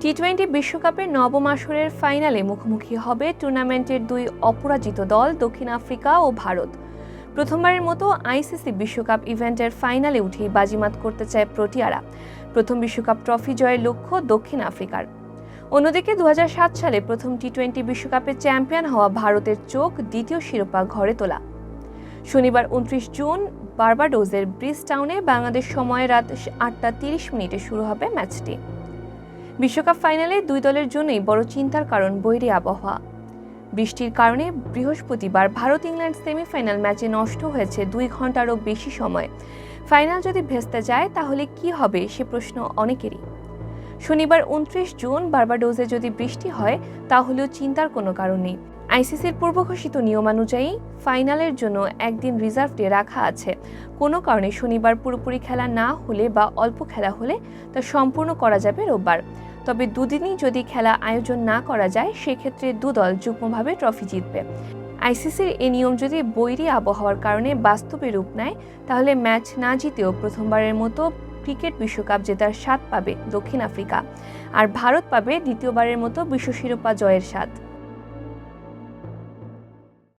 T twenty বিশ্বকাপের নবম আসরের ফাইনালে মুখোমুখি হবে টুর্নামেন্টের দুই অপরাজিত দল দক্ষিণ আফ্রিকা ও ভারত। প্রথমবারের মতো আইসিসি বিশ্বকাপ ইভেন্টের ফাইনালে উঠেই বাজিমাত করতে চায় প্রোটিয়ারা। প্রথম বিশ্বকাপ ট্রফি জয়ের লক্ষ্য দক্ষিণ আফ্রিকার। অন্যদিকে দু হাজার সাত সালে প্রথম টি টোয়েন্টি বিশ্বকাপে চ্যাম্পিয়ন হওয়া ভারতের চোখ দ্বিতীয় শিরোপা ঘরে তোলা। শনিবার উনত্রিশ জুন বার্বাডোজের ব্রিজ টাউনে বাংলাদেশ সময় রাত আটটা তিরিশ মিনিটে শুরু হবে ম্যাচটি। বিশ্বকাপ ফাইনালে দুই দলের জন্যই বড় চিন্তার কারণ বৈরী আবহাওয়া। বৃষ্টির কারণে বৃহস্পতিবার ভারত ইংল্যান্ড সেমিফাইনাল ম্যাচে নষ্ট হয়েছে দুই ঘন্টারও বেশি সময়। ফাইনাল যদি ভেস্তে যায়, তাহলে কি হবে সে প্রশ্ন অনেকেরই। শনিবার উনত্রিশ জুন বার্বাডোজে যদি বৃষ্টি হয়, তাহলেও চিন্তার কোনো কারণ নেই। আইসিসির পূর্বঘোষিত নিয়মানুযায়ী ফাইনালের জন্য একদিন রিজার্ভ ডে রাখা আছে। কোনো কারণে শনিবার পুরোপুরি খেলা না হলে বা অল্প খেলা হলে তা সম্পূর্ণ করা যাবে রোববার। তবে দুদিনই যদি খেলা আয়োজন না করা যায়, সেক্ষেত্রে দুদল যুগ্মভাবে ট্রফি জিতবে। আইসিসির এই নিয়ম যদি বৈরী আবহাওয়ার কারণে বাস্তবে রূপ নেয়, তাহলে ম্যাচ না জিতেও প্রথমবারের মতো ক্রিকেট বিশ্বকাপ জেতার স্বাদ পাবে দক্ষিণ আফ্রিকা। আর ভারত পাবে দ্বিতীয়বারের মতো বিশ্ব শিরোপা জয়ের স্বাদ।